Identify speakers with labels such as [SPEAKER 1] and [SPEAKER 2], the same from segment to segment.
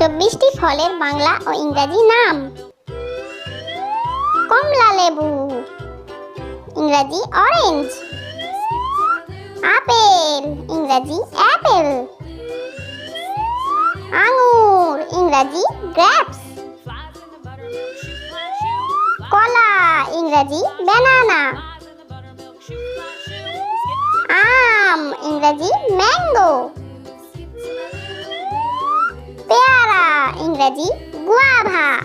[SPEAKER 1] চব্বিশটি ফলের বাংলা ও ইংরাজি নাম। কমলা লেবু, ইংরাজি অরেঞ্জ আপেল, ইংরাজি অ্যাপেল আঙুর, ইংরাজি গ্রেপস কলা, ইংরাজি ব্যানানা আম, ইংরাজি ম্যাঙ্গো इंग्रजी गुआभा।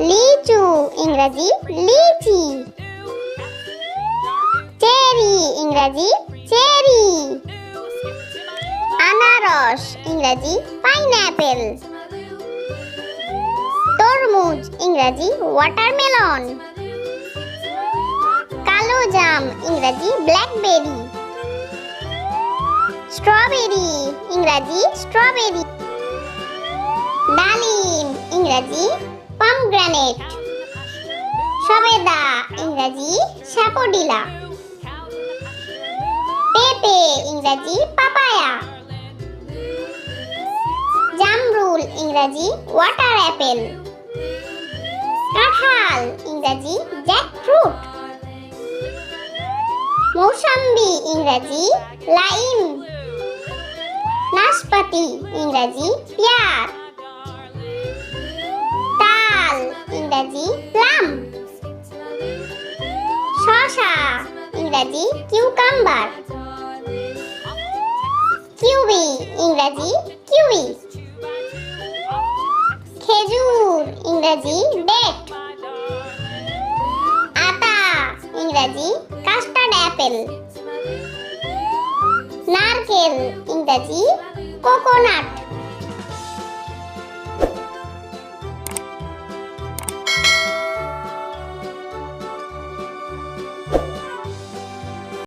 [SPEAKER 1] लीचू इंग्रजी लीची। चेरी इंग्रजी चेरी। अनारस इंग्रजी पाइनएप्पल। तरमुज इंग्रजी वाटरमेलन। कालो जाम इंग्रजी ब्लैकबेरी। स्ट्रॉबेरी इंग्रजी स्ट्रॉबेरी। ইংরাজি পমগ্রানেট সবেদা, ইংরাজি স্যাপোডিলা পেঁপে, ইংরাজি, পাপায়া। জামরুল, ইংরাজি ওয়াটার অ্যাপেল কাঁঠাল, ইংরাজি জ্যাকফ্রুট মৌসম্বি, ইংরাজি লাইম নাশপাতি, ইংরাজি, পেয়ার। ইংরাজি প্লাম। শসা ইংরাজি কিউকাম্বার। কিউবি, ইংরাজি কিউই খেজুর, ইংরাজি ডেট। আতা, ইংরাজি কাস্টার্ড অ্যাপেল। নারকেল, ইংরাজি কোকোনাট।